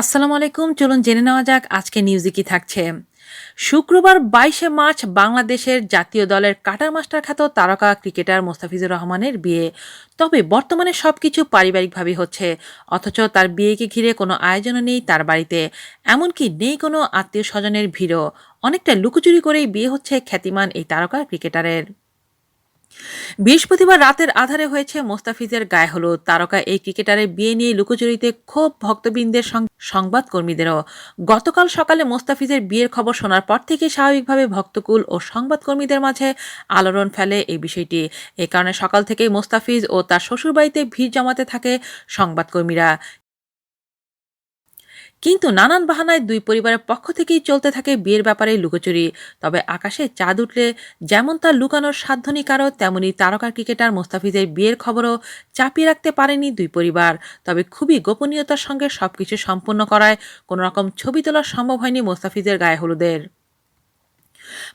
আসসালামু আলাইকুম। চলুন জেনে নেওয়া যাক আজকে নিউজে কি থাকছে। শুক্রবার বাইশে মার্চ বাংলাদেশের জাতীয় দলের কাটার মাস্টার খ্যাত তারকা ক্রিকেটার মোস্তাফিজুর রহমানের বিয়ে। তবে বর্তমানে সবকিছু পারিবারিকভাবে হচ্ছে, অথচ তার বিয়েকে ঘিরে কোনো আয়োজনও নেই তার বাড়িতে। এমনকি নেই কোনো আত্মীয় স্বজনের ভিড়ও। অনেকটা লুকোচুরি করেই বিয়ে হচ্ছে খ্যাতিমান এই তারকা ক্রিকেটারের। বৃহস্পতিবার রাতের আধারে হয়েছে মোস্তাফিজের গায়ে হলুদ। তারকা এই ক্রিকেটারের বিয়ে নিয়ে লুকোচুরিতে ক্ষোভ ভক্তবৃন্দের সংবাদকর্মীদেরও। গতকাল সকালে মোস্তাফিজের বিয়ের খবর শোনার পর থেকে স্বাভাবিকভাবে ভক্তকুল ও সংবাদকর্মীদের মাঝে আলোড়ন ফেলে এই বিষয়টি। এ কারণে সকাল থেকেই মোস্তাফিজ ও তার শ্বশুরবাড়িতে ভিড় জমাতে থাকে সংবাদকর্মীরা। কিন্তু নানান বাহানায় দুই পরিবারের পক্ষ থেকেই চলতে থাকে বিয়ের ব্যাপারে লুকোচুরি। তবে আকাশে চাঁদ উঠলে যেমন তার লুকানোর সাধ্য নেই কারও, তেমনি তারকা ক্রিকেটার মোস্তাফিজের বিয়ের খবরও চাপিয়ে রাখতে পারেনি দুই পরিবার। তবে খুবই গোপনীয়তার সঙ্গে সবকিছু সম্পন্ন করায় কোনো রকম ছবি তোলা সম্ভব হয়নি মোস্তাফিজের গায়ে হলুদের।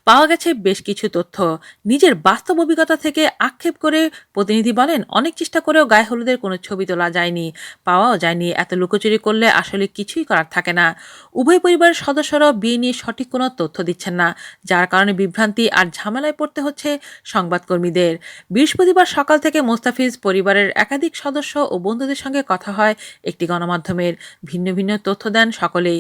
পাওয়া গেছে বেশ কিছু তথ্য। নিজের বাস্তব অভিজ্ঞতা থেকে আক্ষেপ করে প্রতিনিধি বলেন, অনেক চেষ্টা করেও গায়ে হলুদের কোনো ছবি তোলা যায়নি। পাওয়াও যায়নি। এত লুকোচুরি করলে আসলে কিছুই করার থাকে না। উভয় পরিবারের সদস্যরাও বিয়ে নিয়ে সঠিক কোনো তথ্য দিচ্ছেন না, যার কারণে বিভ্রান্তি আর ঝামেলায় পড়তে হচ্ছে সংবাদকর্মীদের। বৃহস্পতিবার সকাল থেকে মোস্তাফিজ পরিবারের একাধিক সদস্য ও বন্ধুদের সঙ্গে কথা হয় একটি গণমাধ্যমের। ভিন্ন ভিন্ন তথ্য দেন সকলেই।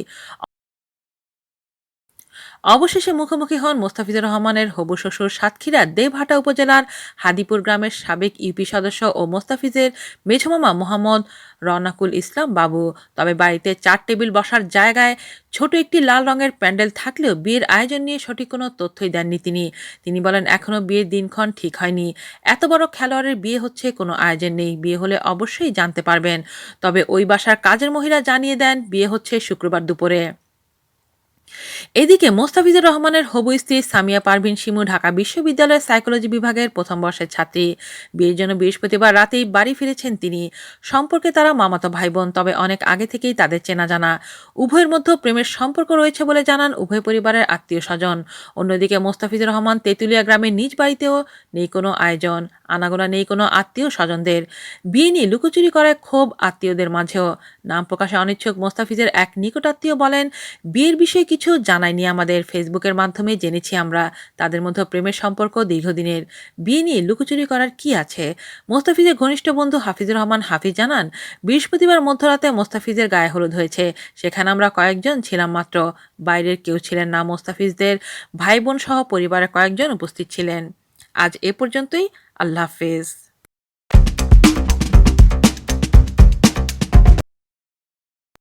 অবশেষে মুখোমুখি হন মোস্তাফিজুর রহমানের হবু শ্বশুর সাতক্ষীরা দেবহাটা উপজেলার হাদিপুর গ্রামের সাবেক ইউপি সদস্য ও মোস্তাফিজের মেঝমামা মোহাম্মদ রনাকুল ইসলাম বাবু। তবে বাড়িতে চার টেবিল বসার জায়গায় ছোট একটি লাল রঙের প্যান্ডেল থাকলেও বিয়ের আয়োজন নিয়ে সঠিক কোনো তথ্যই দেননি তিনি। তিনি বলেন, এখনও বিয়ের দিনক্ষণ ঠিক হয়নি। এত বড় খেলোয়াড়ের বিয়ে হচ্ছে, কোনো আয়োজন নেই। বিয়ে হলে অবশ্যই জানতে পারবেন। তবে ওই বাসার কাজের মহিলা জানিয়ে দেন, বিয়ে হচ্ছে শুক্রবার দুপুরে। এদিকে মোস্তাফিজুর রহমানের হবু স্ত্রী সামিয়া পারভিন শিমু ঢাকা বিশ্ববিদ্যালয়ের সাইকোলজি বিভাগের প্রথম বর্ষের ছাত্রী। বিয়ের জন্য বৃহস্পতিবার রাতেই বাড়ি ফিরেছেন তিনি। সম্পর্কে তারা মামাতো ভাই বোন তবে অনেক আগে থেকেই তাদের চেনা জানা উভয়ের মধ্যে প্রেমের সম্পর্ক রয়েছে বলে জানান উভয় পরিবারের আত্মীয় স্বজন। অন্যদিকে মোস্তাফিজুর রহমান তেঁতুলিয়া গ্রামের নিজ বাড়িতেও নেই কোনো আয়োজন, আনাগোনা নেই কোনো আত্মীয় স্বজনদের। বিয়ে নিয়ে লুকোচুরি করায় ক্ষোভ আত্মীয়দের মাঝেও। নাম প্রকাশে অনিচ্ছুক মোস্তাফিজের এক নিকটাত্মীয় বলেন, বিয়ের বিষয়ে কিছু জানায়নি আমাদের ফেসবুকের মাধ্যমে। জেনেছি আমরা তাদের মধ্যে প্রেমের সম্পর্ক, দীর্ঘদিনের বিয়ে নিয়ে লুকোচুরি করার কি আছে? মোস্তাফিজের ঘনিষ্ঠ বন্ধু হাফিজুর রহমান হাফিজ জানান, বৃহস্পতিবার মধ্যরাতে মোস্তাফিজের গায়ে হলুদ হয়েছে। সেখানে আমরা কয়েকজন ছিলাম মাত্র। বাইরের কেউ ছিলেন না, মোস্তাফিজদের ভাই বোন সহ পরিবারের কয়েকজন উপস্থিত ছিলেন। আজ এ পর্যন্তই। আল্লাহ হাফেজ।